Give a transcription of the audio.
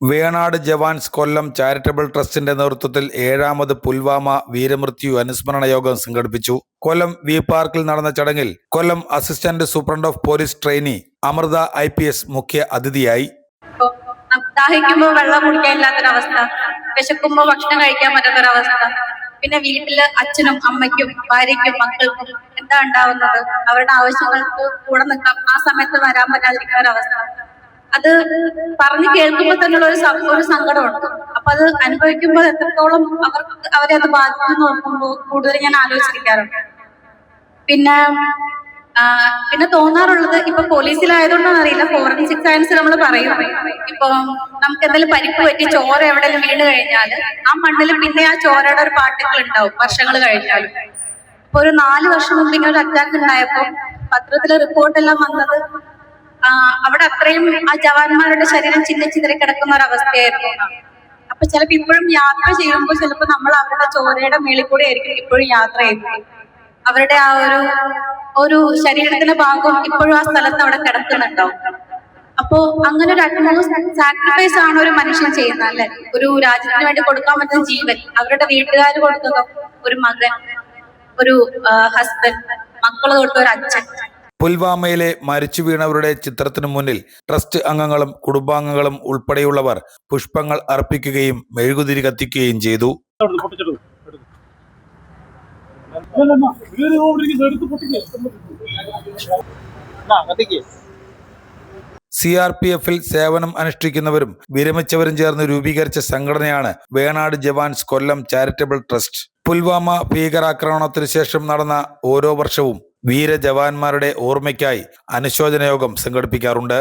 Venad jawans Kollam charitable ട്രസ്റ്റിന്റെ നേതൃത്വത്തിൽ ഏഴാമത് പുൽവാമ വീരമൃത്യു അനുസ്മരണ യോഗം സംഘടിപ്പിച്ചു. കൊല്ലം വി പാർക്കിൽ നടന്ന ചടങ്ങിൽ Kollam assistant superintendent of police trainee Amritha I P S മുഖ്യ അതിഥിയായി. ഇപ്പൊ ദാഹിക്കുമ്പോ വെള്ളം കുടിക്കാൻ ഇല്ലാത്തൊരവസ്ഥ വിശക്കുമ്പോ ഭക്ഷണം കഴിക്കാൻ പറ്റാത്തൊരവസ്ഥ. പിന്നെ വീട്ടിൽ അച്ഛനും അമ്മയ്ക്കും ഭാര്യയ്ക്കും മക്കൾക്കും എന്താ ഉണ്ടാവുന്നത്? അവരുടെ ആവശ്യങ്ങൾക്ക് കൂടെ നിൽക്കാം ആ സമയത്ത് വരാൻ പറ്റാതിരിക്കുന്ന ഒരവസ്ഥ അത് പറഞ്ഞു കേൾക്കുമ്പോൾ തന്നെ ഒരു ഒരു സങ്കടമുണ്ട്. അപ്പൊ അത് അനുഭവിക്കുമ്പോൾ എത്രത്തോളം അവർക്ക് അവരെ അത് ബാധിക്കുന്നു നോക്കുമ്പോൾ കൂടുതൽ ഞാൻ ആലോചിക്കാറുണ്ട്. പിന്നെ പിന്നെ തോന്നാറുള്ളത് ഇപ്പൊ പോലീസിലായതുകൊണ്ടാണ് അറിയില്ല. ഫോറൻസിക് സയൻസ് നമ്മൾ പറയും. ഇപ്പൊ നമുക്ക് എന്തെങ്കിലും പരിക്ക് പറ്റി ചോര എവിടെയെങ്കിലും വീണ് കഴിഞ്ഞാൽ ആ മണ്ണിൽ പിന്നെ ആ ചോരയുടെ ഒരു പാർട്ടിക്കിൾ ഉണ്ടാവും വർഷങ്ങൾ കഴിഞ്ഞാലും. ഇപ്പൊ ഒരു നാല് വർഷം മുമ്പ് ഇങ്ങനെ ഒരു അറ്റാക്ക് ഉണ്ടായപ്പോ പത്രത്തിലെ റിപ്പോർട്ടെല്ലാം വന്നത് അവിടെ അത്രയും ആ ജവാന്മാരുടെ ശരീരം ചിന്ന ചിതറി കിടക്കുന്ന ഒരു അവസ്ഥയായിരുന്നു. അപ്പൊ ചിലപ്പോ ഇപ്പോഴും യാത്ര ചെയ്യുമ്പോൾ ചിലപ്പോ നമ്മൾ അവരുടെ ചോരയുടെ മേളിൽ കൂടെ ആയിരിക്കും ഇപ്പോഴും യാത്ര ചെയ്യുന്നത്. അവരുടെ ആ ഒരു ഒരു ശരീരത്തിന്റെ ഭാഗം ഇപ്പോഴും ആ സ്ഥലത്ത് അവിടെ കിടക്കുന്നുണ്ടാവും അപ്പോ അങ്ങനെ ഒരു അറ്റ്മോസ്റ്റ് സാക്രിഫൈസ് ആണ് ഒരു മനുഷ്യൻ ചെയ്യുന്നത് അല്ലെ? ഒരു രാജ്യത്തിന് വേണ്ടി കൊടുക്കാൻ പറ്റുന്ന ജീവൻ അവരുടെ വീട്ടുകാർ കൊടുത്തതോ? ഒരു മകൻ ഒരു ഹസ്ബൻഡ് മക്കൾ കൊടുത്ത ഒരു അച്ഛൻ. പുൽവാമയിലെ മരിച്ചു വീണവരുടെ ചിത്രത്തിനു മുന്നിൽ ട്രസ്റ്റ് അംഗങ്ങളും കുടുംബാംഗങ്ങളും ഉൾപ്പെടെയുള്ളവർ പുഷ്പങ്ങൾ അർപ്പിക്കുകയും മെഴുകുതിരി കത്തിക്കുകയും ചെയ്തു. സി ആർ പി എഫിൽ സേവനം അനുഷ്ഠിക്കുന്നവരും വിരമിച്ചവരും ചേർന്ന് രൂപീകരിച്ച സംഘടനയാണ് വേണാട് ജവാൻസ് കൊല്ലം ചാരിറ്റബിൾ ട്രസ്റ്റ് പുൽവാമ ഭീകരാക്രമണത്തിനു ശേഷം നടന്ന ഓരോ വർഷവും വീര ജവാന്മാരുടെ ഓർമ്മയ്ക്കായി അനുശോചന യോഗം സംഘടിപ്പിക്കാറുണ്ട്.